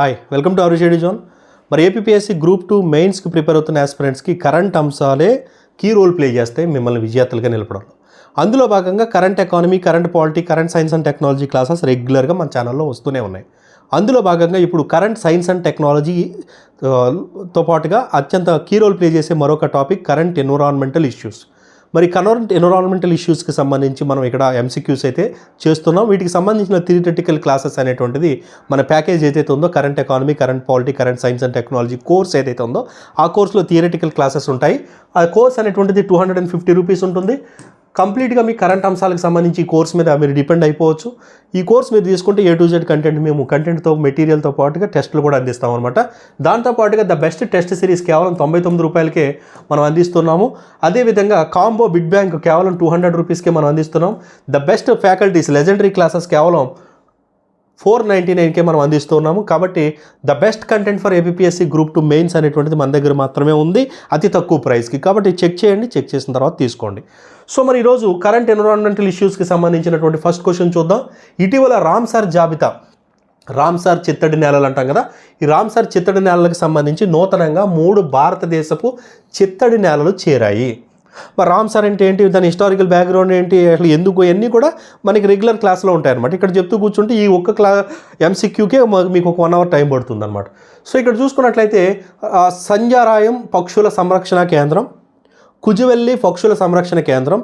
Hi welcome to our zone మరి APSC group two మెయిన్స్కి prepare అవుతున్న ఆస్పిరెంట్స్కి కరెంట్ అంశాలే కీ రోల్ ప్లే చేస్తాయి మిమ్మల్ని విజేతలుగా నిలపడంలో అందులో భాగంగా current economy current polity current science and technology classes రెగ్యులర్గా మన ఛానల్లో వస్తూనే ఉన్నాయి. అందులో భాగంగా ఇప్పుడు కరెంట్ సైన్స్ అండ్ టెక్నాలజీ తో పాటుగా అత్యంత కీ రోల్ ప్లే చేసే మరొక టాపిక్ కరెంట్ ఎన్విరాన్మెంటల్ ఇష్యూస్ మరి కరెంట్ ఎన్విరాన్మెంటల్ ఇష్యూస్కి సంబంధించి మనం ఇక్కడ ఎంసీక్యూస్ అయితే చేస్తున్నాం. వీటికి సంబంధించిన థిరిటటికల్ క్లాసెస్ అనేటువంటిది మన ప్యాకేజ్ ఏదైతే ఉందో current economy current polity current science and technology course ఏదైతే ఉందో ఆ కోర్సులో థియరిటికల్ క్లాసెస్ ఉంటాయి. ఆ కోర్స్ అనేటువంటిది two hundred and fifty rupees ఉంటుంది. కంప్లీట్గా మీ కరెంట్ అంశాలకు సంబంధించి ఈ కోర్స్ మీద మీరు డిపెండ్ అయిపోవచ్చు. ఈ కోర్స్ మీరు తీసుకుంటే ఏ టు జెడ్ కంటెంట్ మేము కంటెంట్తో మెటీరియల్తో పాటుగా టెస్టులు కూడా అందిస్తాం అనమాట దాంతో పాటుగా ద బెస్ట్ టెస్ట్ సిరీస్ కేవలం తొంభై తొమ్మిది రూపాయలకే మనం అందిస్తున్నాము. అదేవిధంగా కాంబో బిగ్ బ్యాంక్ కేవలం టూ హండ్రెడ్ రూపీస్కే మనం అందిస్తున్నాం. The best faculties legendary classes కేవలం ఫోర్ నైంటీ నైన్కే మనం అందిస్తున్నాము కాబట్టి the best content for APSC group two mains అనేటువంటిది మన దగ్గర మాత్రమే ఉంది. అతి తక్కువ ప్రైస్కి. కాబట్టి చెక్ చేయండి చెక్ చేసిన తర్వాత తీసుకోండి. సో మరి ఈరోజు కరెంట్ ఎన్విరాన్మెంటల్ ఇష్యూస్కి సంబంధించినటువంటి ఫస్ట్ క్వశ్చన్ చూద్దాం. ఇటీవల రామ్సార్ జాబితా రామ్సార్ చిత్తడి నేలలు అంటాం కదా ఈ రామ్సార్ చిత్తడి నేలలకు సంబంధించి నూతనంగా మూడు భారతదేశపు చిత్తడి నేలలు చేరాయి. మరి రామ్సార్ అంటే ఏంటి? దాని హిస్టారికల్ బ్యాక్గ్రౌండ్ ఏంటి? అసలు ఎందుకు? ఇవన్నీ కూడా మనకి రెగ్యులర్ క్లాస్లో ఉంటాయి అనమాట ఇక్కడ చెప్తూ కూర్చుంటే ఈ ఒక్క క్లా ఎంసీక్యూకే మీకు ఒక వన్ అవర్ టైం పడుతుంది అనమాట సో ఇక్కడ చూసుకున్నట్లయితే సంజారాయం పక్షుల సంరక్షణ కేంద్రం కుజువెల్లి పక్షుల సంరక్షణ కేంద్రం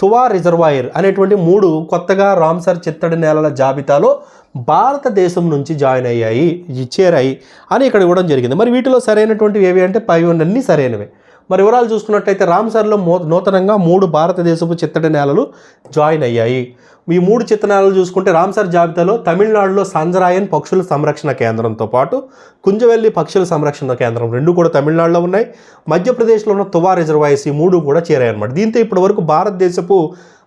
తువా రిజర్వాయర్ అనేటువంటి మూడు కొత్తగా రామ్సర్ చిత్తడి నేలల జాబితాలో భారతదేశం నుంచి జాయిన్ అయ్యాయి చేరాయి అని ఇక్కడ ఇవ్వడం జరిగింది. మరి వీటిలో సరైనటువంటివి ఏవి అంటే పై అన్నీ సరైనవే. మరి వివరాలు చూసుకున్నట్టయితే రామ్సర్లో మో నూతనంగా మూడు భారతదేశపు చిత్తడి నేలలు జాయిన్ అయ్యాయి. ఈ మూడు చిత్తనాలు చూసుకుంటే రామ్సర్ జాబితాలో తమిళనాడులో సంజరాయన్ పక్షుల సంరక్షణ కేంద్రంతో పాటు కుంజవెల్లి పక్షుల సంరక్షణ కేంద్రం రెండు కూడా తమిళనాడులో ఉన్నాయి. మధ్యప్రదేశ్లో ఉన్న తువా రిజర్వాయర్స్ ఈ మూడు కూడా చేరాయి అనమాట దీంతో ఇప్పటి వరకు భారతదేశపు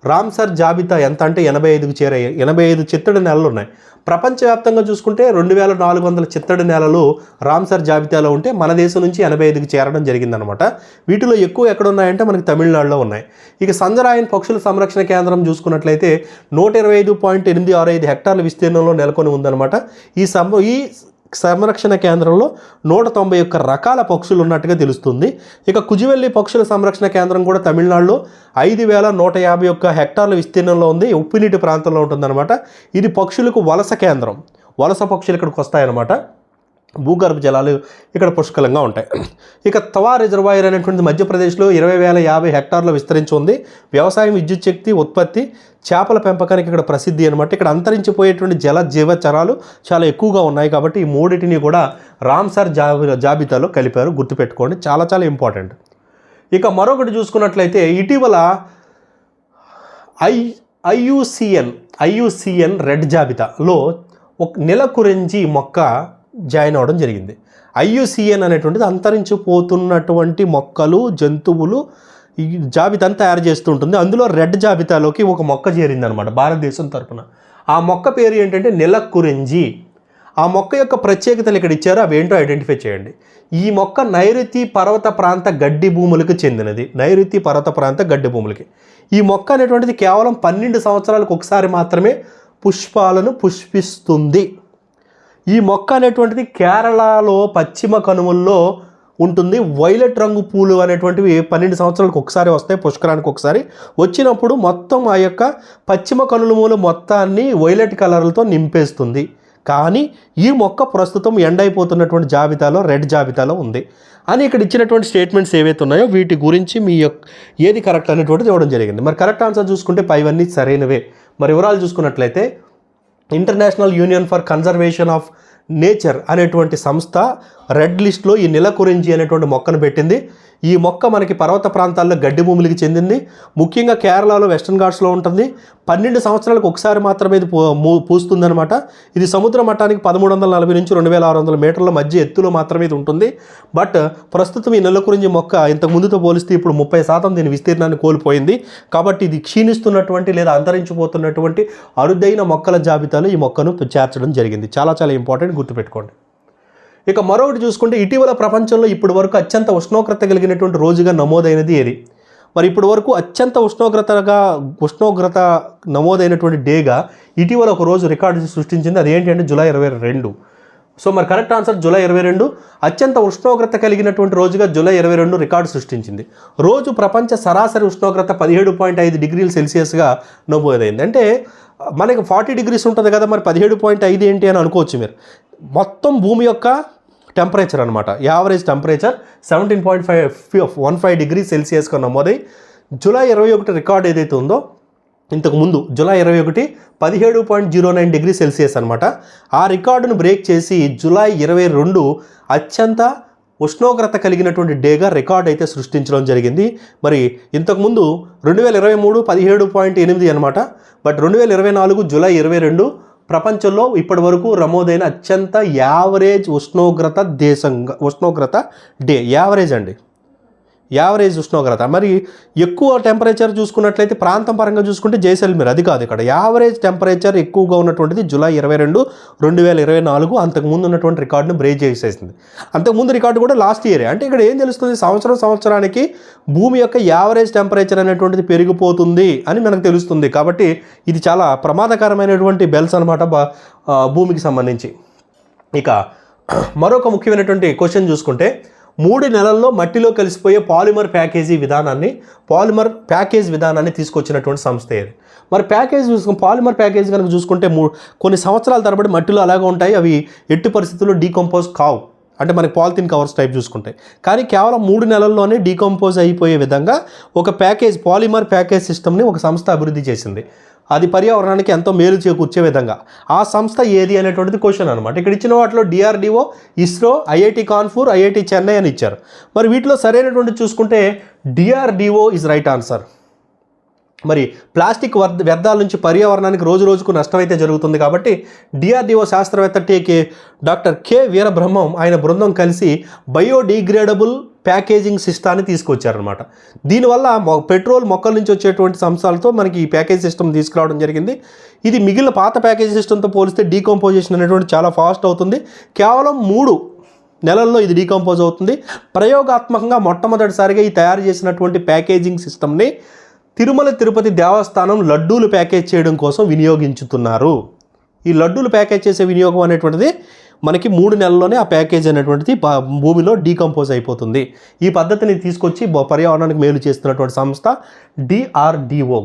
రామ్సర్ జాబితా ఎంత అంటే ఎనభై ఐదుకు చేరాయి ఎనభై ఐదు చిత్తడి నెలలు ఉన్నాయి. ప్రపంచవ్యాప్తంగా చూసుకుంటే రెండు వేల నాలుగు వందల చిత్తడి నెలలు రామ్సర్ జాబితాలో ఉంటే మన దేశం నుంచి ఎనభై ఐదుకి చేరడం జరిగిందనమాట వీటిలో ఎక్కువ ఎక్కడ ఉన్నాయంటే మనకి తమిళనాడులో ఉన్నాయి. ఇక సంజరాయన్ పక్షుల సంరక్షణ కేంద్రం చూసుకున్నట్లయితే నూట ఇరవై ఐదు పాయింట్ ఎనిమిది ఆరు ఐదు హెక్టార్ల విస్తీర్ణంలో నెలకొని ఉందన్నమాట. ఈ సం ఈ సంరక్షణ కేంద్రంలో నూట తొంభై ఒక్క రకాల పక్షులు ఉన్నట్టుగా తెలుస్తుంది. ఇక కుజివెల్లి పక్షుల సంరక్షణ కేంద్రం కూడా తమిళనాడులో ఐదు వేల నూట యాభై ఒక్క హెక్టార్ల విస్తీర్ణంలో ఉంది. ఉప్పునీటి ప్రాంతంలో ఉంటుందన్నమాట. ఇది పక్షులకు వలస కేంద్రం. వలస పక్షులు ఇక్కడికి వస్తాయన్నమాట. భూగర్భ జలాలు ఇక్కడ పుష్కలంగా ఉంటాయి. ఇక తవా రిజర్వాయర్ అనేటువంటిది మధ్యప్రదేశ్లో ఇరవై వేల యాభై హెక్టార్లు విస్తరించి ఉంది వ్యవసాయం విద్యుత్ శక్తి ఉత్పత్తి చేపల పెంపకానికి ఇక్కడ ప్రసిద్ధి అనమాట ఇక్కడ అంతరించిపోయేటువంటి జల జీవచరాలు చాలా ఎక్కువగా ఉన్నాయి కాబట్టి ఈ మూడింటిని కూడా రామ్సార్ జాబి జాబితాలో కలిపారు. గుర్తుపెట్టుకోండి చాలా చాలా ఇంపార్టెంట్. ఇక మరొకటి చూసుకున్నట్లయితే ఇటీవల ఐ ఐయుసిఎన్ ఐయుసిఎన్ రెడ్ జాబితాలో ఒక నెల కురించి మొక్క జాయిన్ అవ్వడం జరిగింది. ఐయుసిఎన్ అనేటువంటిది అంతరించిపోతున్నటువంటి మొక్కలు జంతువులు ఈ జాబితాను తయారు చేస్తుంటుంది. అందులో రెడ్ జాబితాలోకి ఒక మొక్క చేరిందనమాట భారతదేశం తరపున. ఆ మొక్క పేరు ఏంటంటే నెల ఆ మొక్క యొక్క ప్రత్యేకతలు ఇక్కడ ఇచ్చారో అవి ఏంటో ఐడెంటిఫై చేయండి. ఈ మొక్క నైరుతి పర్వత ప్రాంత గడ్డి భూములకు చెందినది. నైరుతి పర్వత ప్రాంత గడ్డి భూములకి. ఈ మొక్క అనేటువంటిది కేవలం పన్నెండు సంవత్సరాలకు ఒకసారి మాత్రమే పుష్పాలను పుష్పిస్తుంది. ఈ మొక్క అనేటువంటిది కేరళలో పశ్చిమ కనుమల్లో ఉంటుంది. వైలెట్ రంగు పూలు అనేటువంటివి పన్నెండు సంవత్సరాలకు ఒకసారి వస్తాయి పుష్కరానికి ఒకసారి. వచ్చినప్పుడు మొత్తం ఆ యొక్క పశ్చిమ కనుమలు మొత్తాన్ని వైలెట్ కలర్లతో నింపేస్తుంది. కానీ ఈ మొక్క ప్రస్తుతం ఎండ్ అయిపోతున్నటువంటి జాబితాలో రెడ్ జాబితాలో ఉంది. అని ఇక్కడ ఇచ్చినటువంటి స్టేట్మెంట్స్ ఏవైతే ఉన్నాయో వీటి గురించి మీ యొక్క ఏది కరెక్ట్ అనేటువంటిది ఇవ్వడం జరిగింది. మరి కరెక్ట్ ఆన్సర్ చూసుకుంటే పైవన్నీ సరైనవే. మరి వివరాలు చూసుకున్నట్లయితే International Union for Conservation of Nature అనేటువంటి సంస్థ రెడ్ లిస్ట్లో ఈ నిలకురించి అనేటువంటి మొక్కను పెట్టింది. ఈ మొక్క మనకి పర్వత ప్రాంతాల్లో గడ్డి భూములకి చెందింది. ముఖ్యంగా కేరళలో వెస్ట్రన్ ఘాట్స్లో ఉంటుంది. పన్నెండు సంవత్సరాలకు ఒకసారి మాత్రమే ఇది పూ- మూ- పూస్తుందన్నమాట. ఇది సముద్ర మట్టానికి పదమూడు వందల నలభై నుంచి రెండు వేల ఆరు వందల మీటర్ల మధ్య ఎత్తులో మాత్రమే ఇది ఉంటుంది. బట్ ప్రస్తుతం ఈ నెలకురించి మొక్క ఇంతకు ముందుతో పోలిస్తే ఇప్పుడు ముప్పై శాతం దీని విస్తీర్ణాన్ని కోల్పోయింది. కాబట్టి ఇది క్షీణిస్తున్నటువంటి లేదా అంతరించిపోతున్నటువంటి అరుదైన మొక్కల జాబితాలో ఈ మొక్కను చేర్చడం జరిగింది. చాలా చాలా ఇంపార్టెంట్ గుర్తుపెట్టుకోండి. ఇక మరొకటి చూసుకుంటే ఇటీవల ప్రపంచంలో ఇప్పటి వరకు అత్యంత ఉష్ణోగ్రత కలిగినటువంటి రోజుగా నమోదైనది ఏది? మరి ఇప్పటి వరకు అత్యంత ఉష్ణోగ్రతగా ఉష్ణోగ్రత నమోదైనటువంటి డేగా ఇటీవల ఒక రోజు రికార్డు సృష్టించింది. అదేంటి అంటే జూలై ఇరవై రెండు. సో మరి కరెక్ట్ ఆన్సర్ జూలై ఇరవై రెండు. అత్యంత ఉష్ణోగ్రత కలిగినటువంటి రోజుగా జూలై ఇరవై రెండు రికార్డు సృష్టించింది. రోజు ప్రపంచ సరాసరి ఉష్ణోగ్రత పదిహేడు పాయింట్ ఐదు డిగ్రీలు సెల్సియస్గా నమోదైంది. అంటే మనకి ఫార్టీ డిగ్రీస్ ఉంటుంది కదా మరి పదిహేడు పాయింట్ ఐదు ఏంటి అని అనుకోవచ్చు మీరు. మొత్తం భూమి యొక్క టెంపరేచర్ అనమాట average temperature seventeen point five one five degree సెల్సియస్గా నమోదై జూలై ఇరవై ఒకటి రికార్డ్ ఏదైతే ఉందో ఇంతకు ముందు జూలై ఇరవై ఒకటి పదిహేడు point zero nine degree Celsius అనమాట ఆ రికార్డును బ్రేక్ చేసి జూలై ఇరవై రెండు అత్యంత ఉష్ణోగ్రత కలిగినటువంటి డేగా రికార్డ్ అయితే సృష్టించడం జరిగింది. మరి ఇంతకుముందు రెండు వేల ఇరవై మూడు పదిహేడు పాయింట్ ఎనిమిది అనమాట బట్ రెండు వేల ఇరవై నాలుగు జూలై ఇరవై రెండు ప్రపంచంలో ఇప్పటి వరకు నమోదైన అత్యంత యావరేజ్ ఉష్ణోగ్రత దేశంగా ఉష్ణోగ్రత డే యావరేజ్ అండి. యావరేజ్ ఉష్ణోగ్రత. మరి ఎక్కువ టెంపరేచర్ చూసుకున్నట్లయితే ప్రాంతం పరంగా చూసుకుంటే జైసల్మీర్ అది కాదు ఇక్కడ. యావరేజ్ టెంపరేచర్ ఎక్కువగా ఉన్నటువంటిది జూలై ఇరవై రెండు రెండు వేల ఇరవై నాలుగు అంతకుముందు ఉన్నటువంటి రికార్డును బ్రేక్ చేసేసింది. అంతకుముందు రికార్డు కూడా లాస్ట్ ఇయరే. అంటే ఇక్కడ ఏం తెలుస్తుంది? సంవత్సరం సంవత్సరానికి భూమి యొక్క యావరేజ్ టెంపరేచర్ అనేటువంటిది పెరిగిపోతుంది అని మనకు తెలుస్తుంది. కాబట్టి ఇది చాలా ప్రమాదకరమైనటువంటి బెల్స్ అనమాట భూమికి సంబంధించి. ఇక మరొక ముఖ్యమైనటువంటి క్వశ్చన్ చూసుకుంటే మూడు నెలల్లో మట్టిలో కలిసిపోయే పాలిమర్ ప్యాకేజీ విధానాన్ని పాలిమర్ ప్యాకేజ్ విధానాన్ని తీసుకొచ్చినటువంటి సంస్థ ఇది మరి ప్యాకేజ్ చూసుకుని పాలిమర్ ప్యాకేజ్ కనుక చూసుకుంటే మూ కొన్ని సంవత్సరాల తరబడి మట్టిలో అలాగే ఉంటాయి. అవి ఎట్టి పరిస్థితుల్లో డీకంపోజ్ కావు. అంటే మనకి పాలిథిన్ కవర్స్ టైప్ చూసుకుంటాయి కానీ కేవలం మూడు నెలల్లోనే డీకంపోజ్ అయిపోయే విధంగా ఒక ప్యాకేజ్ పాలిమర్ ప్యాకేజ్ సిస్టమ్ని ఒక సంస్థ అభివృద్ధి చేసింది. అది పర్యావరణానికి ఎంతో మేలు చేకూర్చే విధంగా. ఆ సంస్థ ఏది అనేటువంటిది క్వశ్చన్ అనమాట ఇక్కడ ఇచ్చిన వాటిలో DRDO ISRO IIT Kanpur IIT Chennai అని ఇచ్చారు. మరి వీటిలో సరైనటువంటి చూసుకుంటే డిఆర్డిఓ ఇస్ రైట్ ఆన్సర్ మరి ప్లాస్టిక్ వర్ధ వ్యర్థాల నుంచి పర్యావరణానికి రోజు రోజుకు నష్టం అయితే జరుగుతుంది కాబట్టి డిఆర్డిఓ శాస్త్రవేత్త టీకే డాక్టర్ కె వీరబ్రహ్మం ఆయన బృందం కలిసి బయోడీగ్రేడబుల్ ప్యాకేజింగ్ సిస్టాన్ని తీసుకొచ్చారనమాట దీనివల్ల పెట్రోల్ మొక్కల నుంచి వచ్చేటువంటి సంస్థలతో మనకి ఈ ప్యాకేజ్ సిస్టమ్ తీసుకురావడం జరిగింది. ఇది మిగిలిన పాత ప్యాకేజ్ సిస్టమ్తో పోలిస్తే డీకంపోజిషన్ అనేటువంటి చాలా ఫాస్ట్ అవుతుంది. కేవలం మూడు నెలల్లో ఇది డీకంపోజ్ అవుతుంది. ప్రయోగాత్మకంగా మొట్టమొదటిసారిగా ఈ తయారు చేసినటువంటి ప్యాకేజింగ్ సిస్టమ్ని తిరుమల తిరుపతి దేవస్థానం లడ్డూలు ప్యాకేజ్ చేయడం కోసం వినియోగించుతున్నారు. ఈ లడ్డూలు ప్యాకేజ్ చేసే వినియోగం అనేటువంటిది మనకి మూడు నెలల్లోనే ఆ ప్యాకేజ్ అనేటువంటిది భూమిలో డీకంపోజ్ అయిపోతుంది. ఈ పద్ధతిని తీసుకొచ్చి పర్యావరణానికి మేలు చేస్తున్నటువంటి సంస్థ డిఆర్డిఓ.